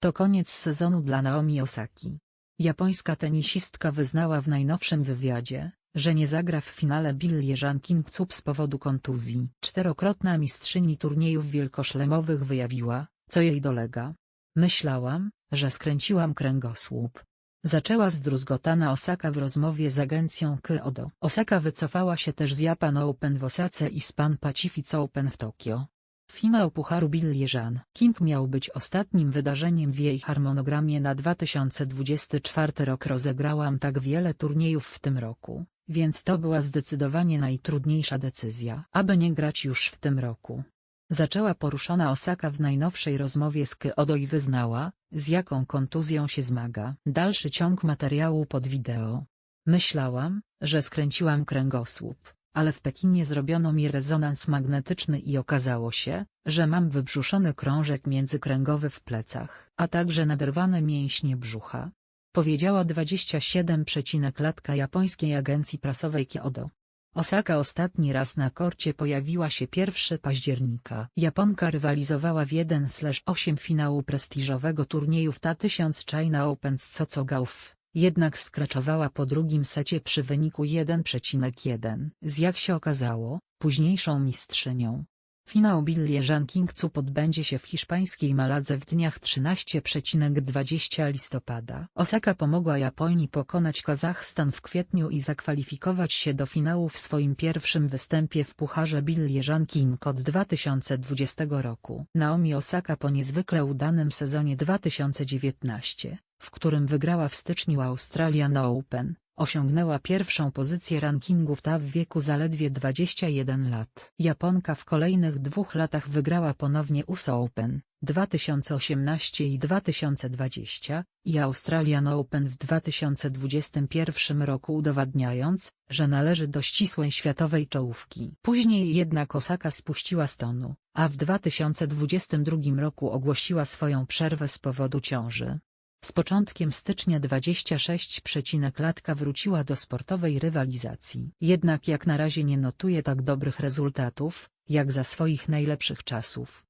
To koniec sezonu dla Naomi Osaki. Japońska tenisistka wyznała w najnowszym wywiadzie, że nie zagra w finale Billie King Cup z powodu kontuzji. Czterokrotna mistrzyni turniejów wielkoszlemowych wyjawiła, co jej dolega. Myślałam, że skręciłam kręgosłup. Zaczęła zdruzgotana Osaka w rozmowie z agencją Kyodo. Osaka wycofała się też z Japan Open w Osace i z Pan Pacific Open w Tokio. Finał Pucharu Billie Jean King miał być ostatnim wydarzeniem w jej harmonogramie na 2024 rok. Rozegrałam tak wiele turniejów w tym roku, więc to była zdecydowanie najtrudniejsza decyzja, aby nie grać już w tym roku. Zaczęła poruszona Osaka w najnowszej rozmowie z Kyodo i wyznała, z jaką kontuzją się zmaga. Dalszy ciąg materiału pod wideo. Myślałam, że skręciłam kręgosłup, ale w Pekinie zrobiono mi rezonans magnetyczny i okazało się, że mam wybrzuszony krążek międzykręgowy w plecach, a także naderwane mięśnie brzucha. Powiedziała 27 latka japońskiej agencji prasowej Kyodo. Osaka ostatni raz na korcie pojawiła się 1 października. Japonka rywalizowała w 1-8 finału prestiżowego turnieju w Ta1000 China Open z Coco Gauff, jednak skraczowała po drugim secie przy wyniku 1,1. Z jak się okazało, późniejszą mistrzynią. Finał Billie Jean King Cup odbędzie się w hiszpańskiej Maladze w dniach 13-20 listopada. Osaka pomogła Japonii pokonać Kazachstan w kwietniu i zakwalifikować się do finału w swoim pierwszym występie w Pucharze Billie Jean King od 2020 roku. Naomi Osaka po niezwykle udanym sezonie 2019, w którym wygrała w styczniu Australian Open, Osiągnęła pierwszą pozycję rankingów TA w wieku zaledwie 21 lat. Japonka w kolejnych dwóch latach wygrała ponownie US Open, 2018 i 2020, i Australian Open w 2021 roku udowadniając, że należy do ścisłej światowej czołówki. Później jednak Osaka spuściła stonu, a w 2022 roku ogłosiła swoją przerwę z powodu ciąży. Z początkiem stycznia 26 latka wróciła do sportowej rywalizacji. Jednak jak na razie nie notuje tak dobrych rezultatów, jak za swoich najlepszych czasów.